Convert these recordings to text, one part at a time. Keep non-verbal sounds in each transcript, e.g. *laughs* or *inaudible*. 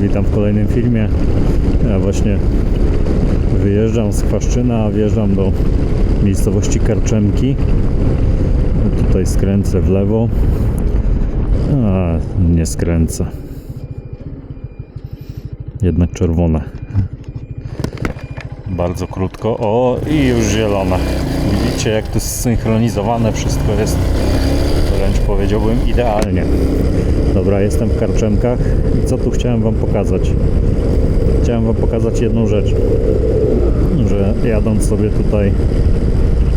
witam w kolejnym filmie. Ja właśnie wyjeżdżam z Chwaszczyna, wjeżdżam do miejscowości Karczemki. Tutaj skręcę w lewo. A, nie skręcę. Jednak czerwone. Bardzo krótko. O, i już zielone. Widzicie, jak to zsynchronizowane wszystko jest. Wręcz powiedziałbym idealnie. Dobra, jestem w Karczemkach i co tu chciałem Wam pokazać? Chciałem Wam pokazać jedną rzecz, że jadąc sobie tutaj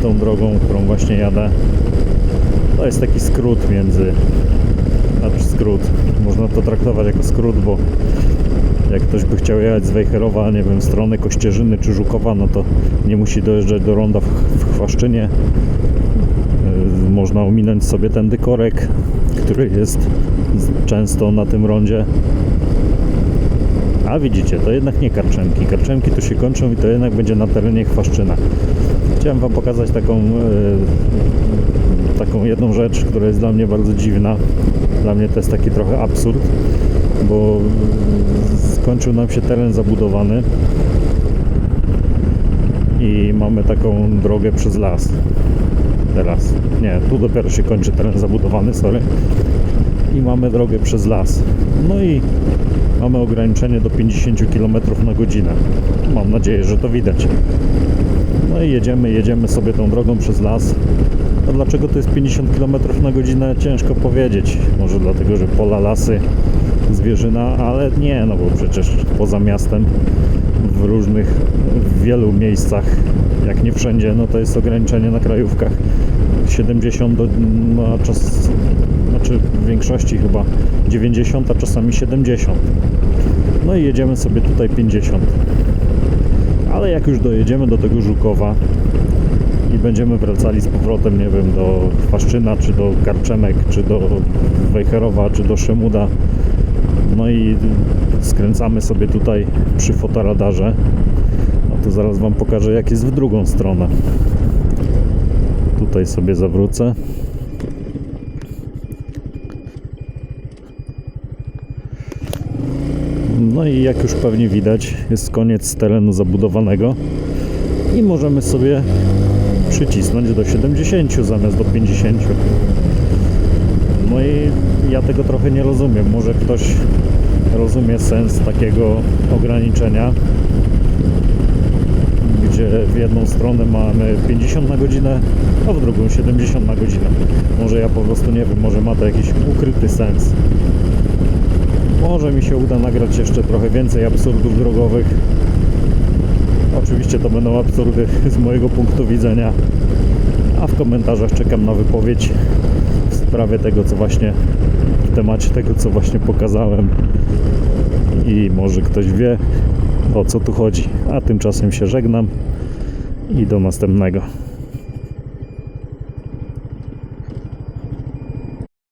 tą drogą, którą właśnie jadę, to jest taki skrót między, znaczy skrót, można to traktować jako skrót, bo jak ktoś by chciał jechać z Wejherowa, nie wiem, w stronę Kościerzyny czy Żukowa, no to nie musi dojeżdżać do ronda w, w Chwaszczynie. Yy, Można ominąć sobie ten dykorek, który jest często na tym rondzie. A widzicie, to jednak nie Karczemki. Karczemki tu się kończą i to jednak będzie na terenie Chwaszczyna. Chciałem Wam pokazać taką, yy, taką jedną rzecz, która jest dla mnie bardzo dziwna. Dla mnie to jest taki trochę absurd, bo skończył nam się teren zabudowany i mamy taką drogę przez las. Teraz. Nie, tu dopiero się kończy teren zabudowany, sorry. I mamy drogę przez las. No i mamy ograniczenie do 50 km na godzinę. Mam nadzieję, że to widać. No i jedziemy, jedziemy sobie tą drogą przez las. A dlaczego to jest 50 km na godzinę? Ciężko powiedzieć. Może dlatego, że pola, lasy, zwierzyna, ale nie, no bo przecież poza miastem w różnych, w wielu miejscach, jak nie wszędzie, no to jest ograniczenie na krajówkach 70 do, no, czas, znaczy w większości chyba 90, a czasami 70. No i jedziemy sobie tutaj 50. Ale jak już dojedziemy do tego Żukowa i będziemy wracali z powrotem, nie wiem, do Chwaszczyna, czy do Karczemek, czy do Wejherowa, czy do Szemuda, no i skręcamy sobie tutaj przy fotoradarze. A to zaraz Wam pokażę, jak jest w drugą stronę. Tutaj sobie zawrócę. No i jak już pewnie widać, jest koniec terenu zabudowanego i możemy sobie przycisnąć do 70 zamiast do 50. Ja tego trochę nie rozumiem. Może ktoś rozumie sens takiego ograniczenia, gdzie w jedną stronę mamy 50 na godzinę, a w drugą 70 na godzinę. Może ja po prostu nie wiem, może ma to jakiś ukryty sens. Może mi się uda nagrać jeszcze trochę więcej absurdów drogowych. Oczywiście to będą absurdy *laughs* z mojego punktu widzenia, a w komentarzach czekam na wypowiedź w sprawie tego, co właśnie temacie tego, co właśnie pokazałem. I może ktoś wie, o co tu chodzi. A tymczasem się żegnam i do następnego.